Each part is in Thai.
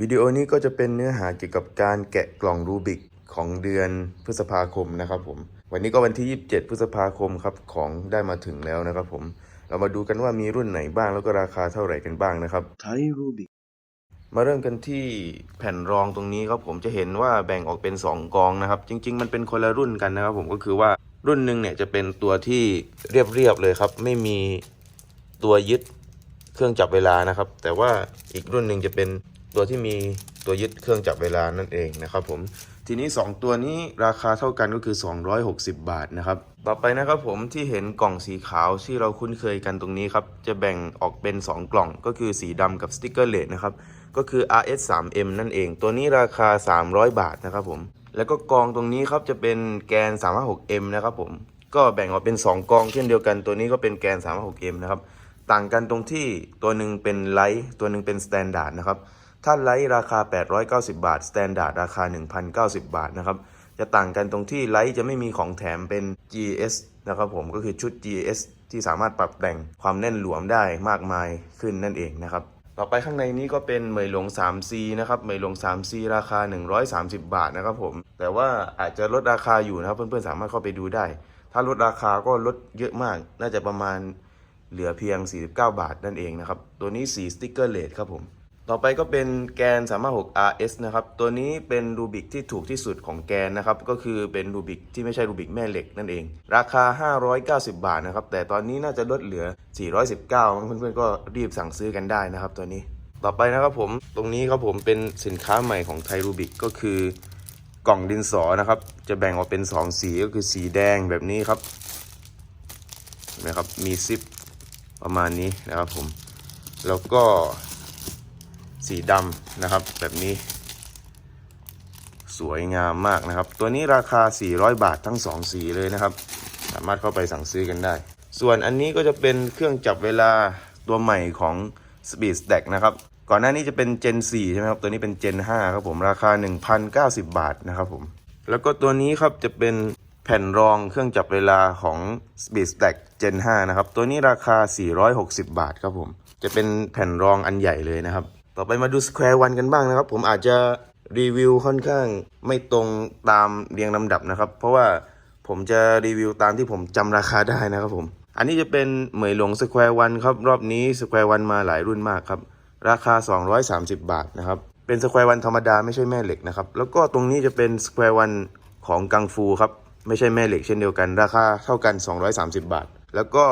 วิดีโอนี้ก็จะเป็นเนื้อหาเกี่ยวกับการแกะกล่องรูบิกของเดือนพฤษภาคมนะครับผม วันนี้ก็วันที่ 27 พฤษภาคมครับของได้มาถึงแล้วนะครับผม เรามาดูกันว่ามีรุ่นไหนบ้างแล้วก็ราคาเท่าไหร่กันบ้างนะครับไทยรูบิกมาเริ่มกันที่แผ่นรองตรงนี้ครับผมจะเห็นว่าแบ่งออกเป็น 2 กองนะครับ จริง ๆ มันเป็นคนละรุ่นกันนะครับผมก็คือว่ารุ่นหนึ่งเนี่ยจะเป็นตัวที่เรียบๆเลยครับ ไม่มีตัวยึดเครื่องจับเวลานะครับ แต่ว่าอีกรุ่นหนึ่งจะเป็น ตัวที่มีตัวยึดเครื่องจับเวลานั่นเองนะครับผมทีนี้ 2 ตัวนี้ราคาเท่ากันก็คือ 260 บาทนะครับ ต่อไปนะครับผมที่เห็นกล่องสีขาวที่เราคุ้นเคยกันตรงนี้ครับจะแบ่งออกเป็น 2 กล่องก็คือสีดำกับสติกเกอร์เลสนะครับก็คือ RS 3 M นั่นเอง ตัวนี้ราคา 300 บาทนะครับผมแล้วก็กองตรงนี้ครับจะเป็นแกน 356M นะครับผมก็แบ่งออกเป็น 2 กองเช่นเดียวกันตัวนี้ก็เป็นแกน 356M นะครับต่างกันตรงที่ตัวหนึ่งเป็นไลท์ตัวหนึ่งเป็นสแตนดาร์ดนะครับ ถ้าไลท์ราคา 890 บาทสแตนดาร์ดราคา 1,090 บาทนะครับ จะต่างกันตรงที่ไลท์จะไม่มีของแถมเป็น GS นะครับผมก็คือชุด GS ที่สามารถปรับแต่งความแน่นหลวมได้มากมายขึ้นนั่นเองนะครับ ต่อไปข้างในนี้ก็เป็นเหมยหลง 3C นะครับเหมยหลง 3C ราคา 130 บาทนะครับผม แต่ว่าอาจจะลดราคาอยู่นะครับ เพื่อนๆสามารถเข้าไปดูได้ ถ้าลดราคาก็ลดเยอะมาก น่าจะประมาณเหลือเพียง 49 บาทนั่นเองนะครับ ตัวนี้สีสติ๊กเกอร์เลสครับผม ต่อไปก็เป็นแกน 356 RS นะครับ ตัวนี้เป็นรูบิกที่ถูกที่สุดของแกนนะครับ ก็คือเป็นรูบิกที่ไม่ใช่รูบิกแม่เหล็กนั่นเอง ราคา 590 บาทนะครับ แต่ตอนนี้น่าจะลดเหลือ 419 เพื่อนๆก็รีบสั่งซื้อกันได้นะครับตัวนี้ ต่อไปนะครับผม ตรงนี้ครับผมเป็นสินค้าใหม่ของไทยรูบิกก็คือกล่องดินสอนะครับ จะแบ่งออกเป็น 2 สีก็คือสีแดงแบบนี้ครับเห็นะครับ มีซิปประมาณนี้นะครับผม แล้วก็ สีดำนะครับ แบบนี้ สวยงามมากนะครับ ตัวนี้ราคา 400 บาททั้ง 2 สีเลยนะครับ สามารถเข้าไปสั่งซื้อกันได้ ส่วนอันนี้ก็จะเป็นเครื่องจับเวลาตัวใหม่ของ Speed Stack นะครับ ก่อนหน้านี้จะเป็น Gen 4 ใช่ไหมครับ ตัวนี้เป็น Gen 5 ครับผม ราคา 1,090 บาทนะครับผม แล้วก็ตัวนี้ครับจะเป็นแผ่นรองเครื่องจับเวลาของ Speed Stack Gen 5 นะครับ ตัวนี้ราคา 460 บาทครับผม จะเป็นแผ่นรองอันใหญ่เลยนะครับ ต่อไปมาดู Square One กันบ้างนะครับ ผมอาจจะรีวิวค่อนข้างไม่ตรงตามเรียงลำดับนะครับ เพราะว่าผมจะรีวิวตามที่ผมจำราคาได้นะครับผม อันนี้จะเป็นเหมยหลง Square One ครับ รอบนี้ Square One มาหลายรุ่นมากครับ ราคา 230 บาทนะครับ เป็น Square One ธรรมดาไม่ใช่แม่เหล็กนะครับ แล้วก็ตรงนี้จะเป็น Square One ของกังฟูครับ ไม่ใช่แม่เหล็กเช่นเดียวกัน ราคาเท่ากัน 230 บาท แล้วก็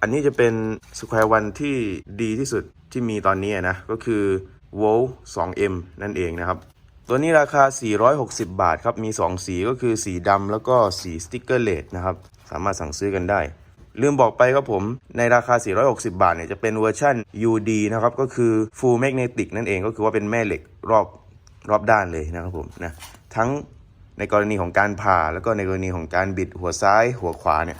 อันนี้จะเป็น Square One ที่ดีที่สุด ที่มีตอนนี้นะก็คือ w o l 2M นั่นเองนะครับ ตัวนี้ราคา 460 บาทครับ มี 2 สีก็คือสีดำแล้วก็สีสติ๊กเกอร์เลสนะครับ สามารถสั่งซื้อกันได้ ลืมบอกไปครับผม ในราคา 460 บาทเนี่ยจะเป็นเวอร์ชัน UD นะครับ ก็คือ Full Magnetic นั่นเองก็คือว่าเป็นแม่เหล็กรอบรอบด้านเลยนะครับผมนะทั้งในกรณีของการผ่าแล้วก็ในกรณีของการบิดหัวซ้ายหัวขวาเนี่ย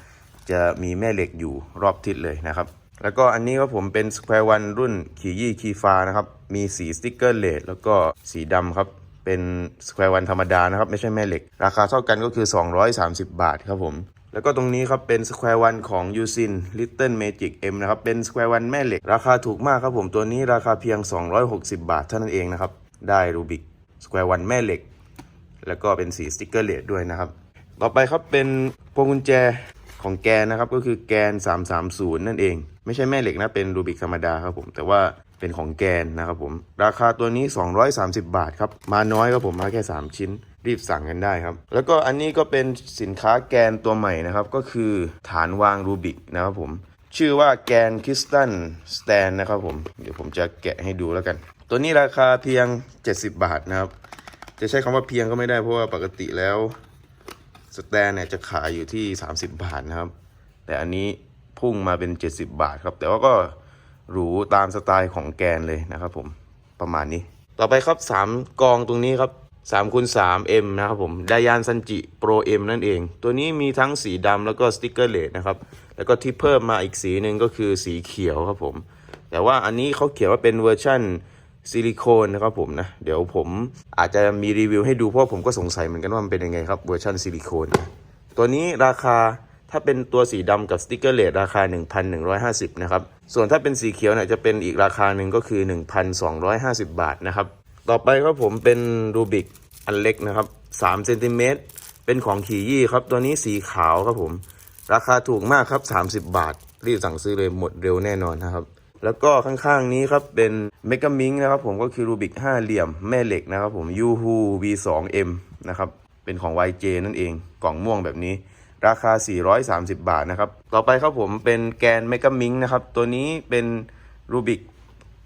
จะมีแม่เหล็กอยู่รอบทิศเลยนะครับ แล้วก็อันนี้ก็ผมเป็น Square One รุ่นขี่ยี่คีฟ้านะครับ มีสีสติ๊กเกอร์เลสแล้วก็สีดำครับเป็น Square One ธรรมดานะครับ ไม่ใช่แม่เหล็ก ราคาเท่ากันก็คือ 230 บาทครับผมแล้วก็ตรงนี้ครับเป็น Square One ของ u s i n Little Magic M นะครับเป็น Square One แม่เหล็ก ราคาถูกมากครับผมตัวนี้ราคาเพียง 260 บาทเท่านั้นเองนะครับ ได้รูบิก Square One แม่เหล็ก แล้วก็เป็นสีสติ๊กเกอร์เลสด้วยนะครับ ต่อไปครับเป็นพวงกุญแจ ของแกนนะครับก็คือแกน 330 นั่นเอง ไม่ใช่แม่เหล็กนะ เป็นรูบิกธรรมดาครับผม แต่ว่าเป็นของแกนนะครับผม ราคาตัวนี้ 230 บาทครับ มาน้อยครับผม มาแค่ 3 ชิ้น รีบสั่งกันได้ครับ แล้วก็อันนี้ก็เป็นสินค้าแกนตัวใหม่นะครับ ก็คือฐานวางรูบิกนะครับผม ชื่อว่าแกนคริสตัลสแตนนะครับผม เดี๋ยวผมจะแกะให้ดูแล้วกัน ตัวนี้ราคาเพียง 70 บาทนะครับ จะใช้คำว่าเพียงก็ไม่ได้เพราะว่าปกติแล้ว สแตนเนี่ยจะขายอยู่ที่ 30 บาทนะครับ แต่อันนี้พุ่งมาเป็น 70 บาทครับ แต่ว่าก็หรูตามสไตล์ของแกนเลยนะครับผมประมาณนี้ ต่อไปครับ 3 กองตรงนี้ครับ3คูณ3 M นะครับผมไดยานซันจิโปร M นั่นเอง ตัวนี้มีทั้งสีดำแล้วก็สติกเกอร์เลสนะครับ แล้วก็ที่เพิ่มมาอีกสีหนึ่งก็คือสีเขียวครับผม แต่ว่าอันนี้เขาเขียนว่าเป็นเวอร์ชั่น ซิลิโคนนะครับผมนะ เดี๋ยวผมอาจจะมีรีวิวให้ดูเพราะผมก็สงสัยเหมือนกันว่ามันเป็นยังไงครับเวอร์ชันซิลิโคนนะตัวนี้ราคาถ้าเป็นตัวสีดำกับสติกเกอร์เลสราคา 1,150 นะครับ ส่วนถ้าเป็นสีเขียวเนี่ยจะเป็นอีกราคาหนึ่งก็คือ 1,250 บาทนะครับ ต่อไปครับผมเป็นรูบิกอันเล็กนะครับ3เซนติเมตรเป็นของขียี่ครับ ตัวนี้สีขาวครับผม ราคาถูกมากครับ 30 บาท รีบสั่งซื้อเลยหมดเร็วแน่นอนนะครับ แล้วก็ข้างๆนี้ครับเป็นเมก a มิงนะครับผมก็คือรูบิกห้าเหลี่ยมแม่เหล็กนะครับผม Yuhu V2M นะครับเป็นของ YJ นั่นเองกล่องม่วงแบบนี้ ราคา 430 บาทนะครับ ต่อไปครับผมเป็นแกนเมก a มิงนะครับ ตัวนี้เป็นรูบิก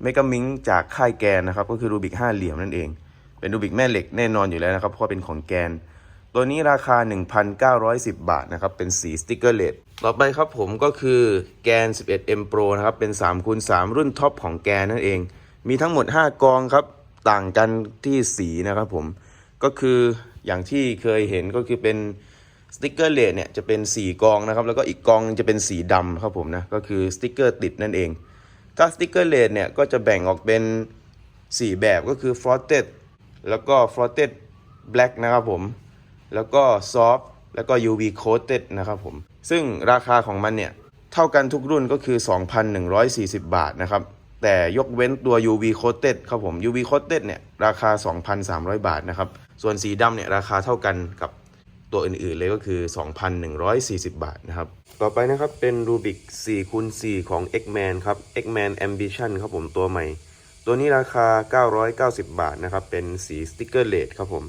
เมก a มิงจากค่ายแกนนะครับ ก็คือรูบิกห้าเหลี่ยมนั่นเอง เป็นรูบิกแม่เหล็กแน่นอนอยู่แล้วนะครับเพราะเป็นของแกน ตัวนี้ราคา 1,910 บาทนะครับเป็นสีสติกเกอร์เลดต่อไปครับผมก็คือแกน 11M Pro นะครับเป็น3คูณ3รุ่นท็อปของแกนนั่นเอง มีทั้งหมด 5 กองครับต่างกันที่สีนะครับผมก็คืออย่างที่เคยเห็นก็คือเป็นสติกเกอร์เลดเนี่ยจะเป็น 4 กองนะครับแล้วก็อีกกองจะเป็นสีดำครับผมนะก็คือสติกเกอร์ติดนั่นเองถ้าสติกเกอร์เลดเนี่ยก็จะแบ่งออกเป็น 4 แบบก็คือ frosted แล้วก็ frosted black นะครับผม แล้วก็ soft แล้วก็ UV coated นะครับผม ซึ่งราคาของมันเนี่ย เท่ากันทุกรุ่นก็คือ 2,140 บาทนะครับ แต่ยกเว้นตัว UV coated ครับผม UV coated เนี่ย ราคา 2,300 บาทนะครับ ส่วนสีดำเนี่ย ราคาเท่ากันกับตัวอื่นๆเลยก็คือ 2,140 บาทนะครับ ต่อไปนะครับเป็น Rubik 4คูณ4ของ X-Man ครับ X-Man Ambition ครับผมตัวใหม่ ตัวนี้ราคา 990 บาทนะครับ เป็นสีสติกเกอร์เลดครับผม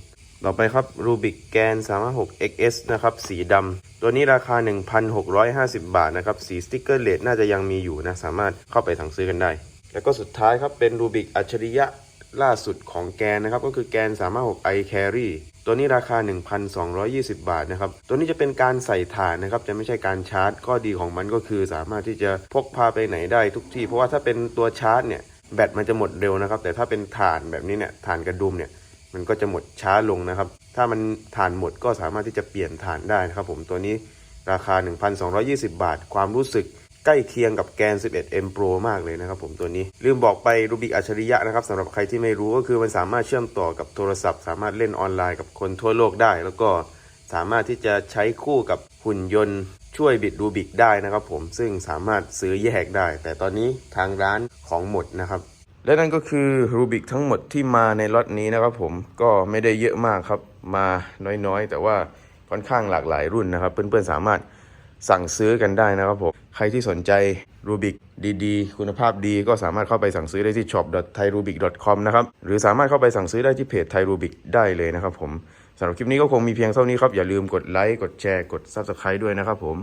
ต่อไปครับ Rubik แกน356 XS นะครับ สีดำ ตัวนี้ราคา 1,650 บาทนะครับ สีสติกเกอร์เลดน่าจะยังมีอยู่นะ สามารถเข้าไปสั่งซื้อกันได้ แล้วก็สุดท้ายครับ เป็น Rubik อัจฉริยะล่าสุดของแกนนะครับ ก็คือแกน356 i Carry ตัวนี้ราคา 1,220 บาทนะครับ ตัวนี้จะเป็นการใส่ถ่านนะครับ จะไม่ใช่การชาร์จ ข้อดีของมันก็คือสามารถที่จะพกพาไปไหนได้ทุกที่ เพราะว่าถ้าเป็นตัวชาร์จเนี่ย แบตมันจะหมดเร็วนะครับ แต่ถ้าเป็นถ่านแบบนี้เนี่ยถ่านกระดุมเนี่ย มันก็จะหมดช้าลงนะครับ ถ้ามันถ่านหมดก็สามารถที่จะเปลี่ยนถ่านได้นะครับผมตัวนี้ราคา 1,220 บาท ความรู้สึกใกล้เคียงกับแกน 11M Pro มากเลยนะครับผมตัวนี้ ลืมบอกไปรูบิกอัจฉริยะนะครับสำหรับใครที่ไม่รู้ก็คือมันสามารถเชื่อมต่อกับโทรศัพท์ สามารถเล่นออนไลน์กับคนทั่วโลกได้ แล้วก็สามารถที่จะใช้คู่กับหุ่นยนต์ช่วยบิดรูบิกได้นะครับผมซึ่งสามารถซื้อแยกได้ แต่ตอนนี้ทางร้านของหมดนะครับ และนั่นก็คือรูบิกทั้งหมดที่มาในล็อตนี้นะครับผมก็ไม่ได้เยอะมากครับ มาน้อยๆ แต่ว่าค่อนข้างหลากหลายรุ่นนะครับ เพื่อนๆสามารถสั่งซื้อกันได้นะครับผมใครที่สนใจรูบิกดีๆ คุณภาพดีก็สามารถเข้าไปสั่งซื้อได้ที่ shop.thairubic.com นะครับหรือสามารถเข้าไปสั่งซื้อได้ที่เพจ Thai Rubik ได้เลยนะครับผมสำหรับคลิปนี้ก็คงมีเพียงเท่านี้ครับ อย่าลืมกดไลค์กดแชร์กด Subscribe ด้วยนะครับผม